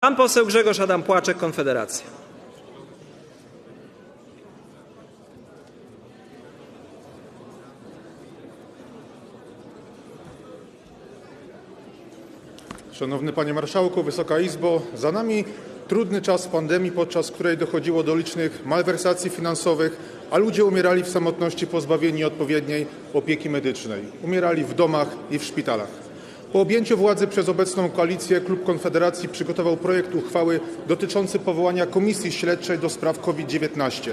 Pan poseł Grzegorz Adam Płaczek, Konfederacja. Szanowny Panie Marszałku, Wysoka Izbo, za nami trudny czas pandemii, podczas której dochodziło do licznych malwersacji finansowych, a ludzie umierali w samotności pozbawieni odpowiedniej opieki medycznej. Umierali w domach i w szpitalach. Po objęciu władzy przez obecną koalicję klub Konfederacji przygotował projekt uchwały dotyczący powołania komisji śledczej do spraw COVID-19.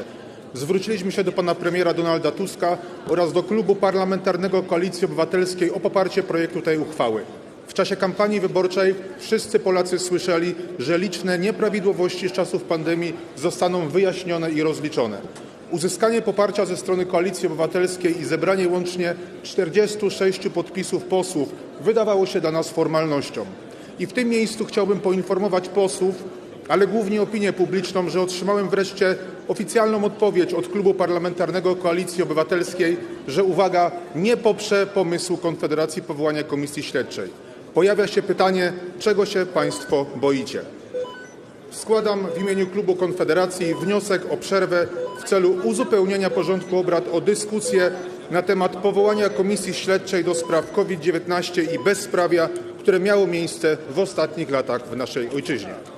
Zwróciliśmy się do pana premiera Donalda Tuska oraz do klubu parlamentarnego Koalicji Obywatelskiej o poparcie projektu tej uchwały. W czasie kampanii wyborczej wszyscy Polacy słyszeli, że liczne nieprawidłowości z czasów pandemii zostaną wyjaśnione i rozliczone. Uzyskanie poparcia ze strony Koalicji Obywatelskiej i zebranie łącznie 46 podpisów posłów wydawało się dla nas formalnością. I w tym miejscu chciałbym poinformować posłów, ale głównie opinię publiczną, że otrzymałem wreszcie oficjalną odpowiedź od Klubu Parlamentarnego Koalicji Obywatelskiej, że uwaga, nie poprze pomysłu Konfederacji powołania komisji śledczej. Pojawia się pytanie, czego się Państwo boicie? Składam w imieniu klubu Konfederacji wniosek o przerwę w celu uzupełnienia porządku obrad o dyskusję na temat powołania komisji śledczej do spraw COVID-19 i bezprawia, które miało miejsce w ostatnich latach w naszej ojczyźnie.